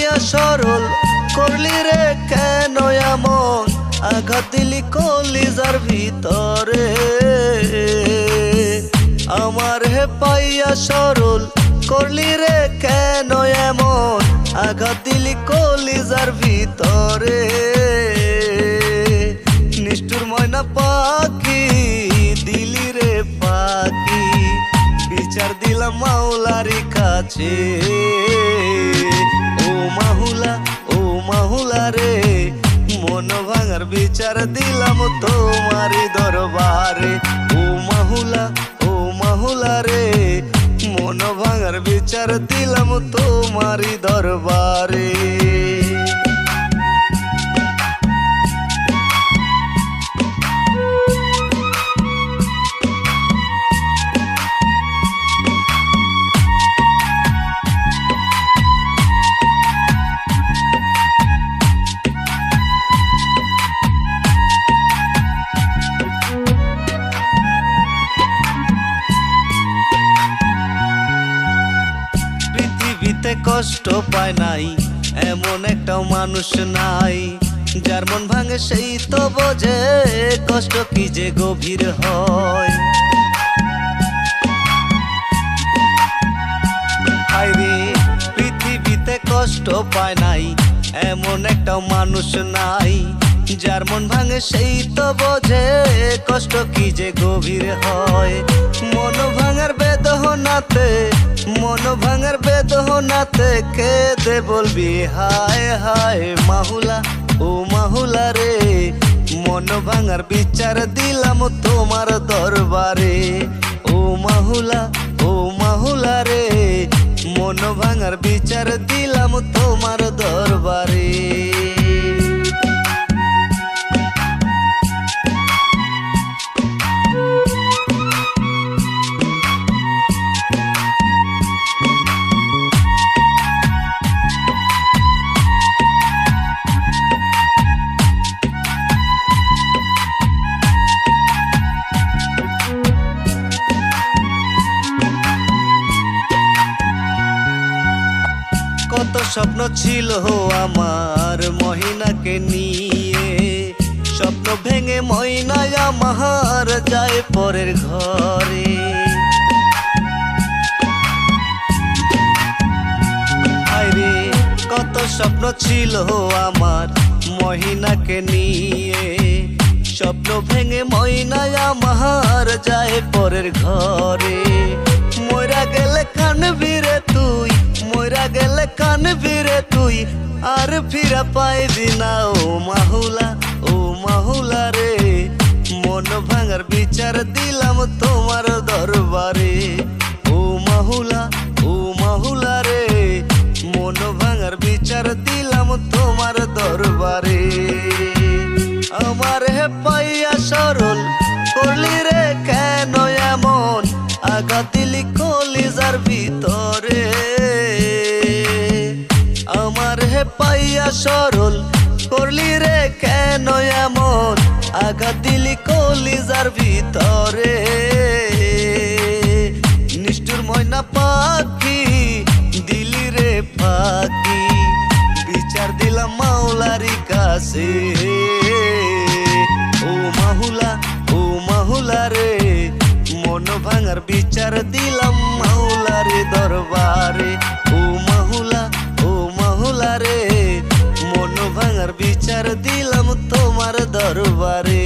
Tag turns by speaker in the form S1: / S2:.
S1: করিয়া সরল, করলি রে কেন এমন? আঘাত দিলি কলিজার ভিতরে। আমার হে পাইয়া সরল, করলি রে কেন এমন? আঘাত দিলি কলিজার ভিতরে। নিষ্ঠুর ময়না পাখি, দিলি রে পাখি। বিচার দিলাম মাওলারি কাছে। বিচার দিলাম তোমারি দরবারে। ও মাহুলা ও মাহুলা রে, মন ভাঙার বিচার দিলাম তোমারি দরবারে। পৃথিবীতে কষ্ট পায় নাই, এমন একটা মানুষ নাই, যার মন ভাঙে সেই তো বোঝে কষ্ট কি যে গভীর হয়। পৃথিবীতে কষ্ট পায় নাই, এমন একটা মানুষ নাই, যার মন ভাঙে সেই তো বোঝে কষ্ট কি যে গভীর হয়। মন ভাঙার বেদহনাতে মন ভাঙার বেদহনাতে কেঁদে বলবি, হায় হায় মাহুলা, ও মাহুলা রে। মন ভাঙার বিচার দিলাম তোমার দরবারে। ও মাহুলা ও মাহুলা রে। মন ভাঙার বিচার দিলাম তোমার দরবারে। স্বপ্ন ছিল আমার মহিনাকে নিয়ে। স্বপ্ন ভেঙে ময়নায় আমার যায় পরের ঘরে। আরে কত স্বপ্ন ছিল আমার মহিনাকে নিয়ে। স্বপ্ন ভেঙে ময়নায় আমার যায় পরের ঘরে। তুই আর ফিরা পাইবি না, ও মাহুলা ও মাহুলা রে। মন ভাঙার বিচার দিলাম তোমার দরবারে। ও মাহুলা ও মাহুলা রে, মন ভাঙার বিচার দিলাম তোমার দরবারে। আমার হে পাইয়া সরল, করলি রে কেন এমন? আঘাত দিলি কলিজার ভিতরে। পাইয়া সরল, করলি রে কেন এমন? আঘাত দিলি কলিজার ভিতরে। নিষ্ঠুর ময়না পাখি, দিলি রে পাখি বিচার দিলাম মাওলারি কাছে। ও মাহুলা ও মাহুলা রে, মন ভাঙার বিচার দিলাম মাওলারি দরবারে। দিলাম তোমার দরবারে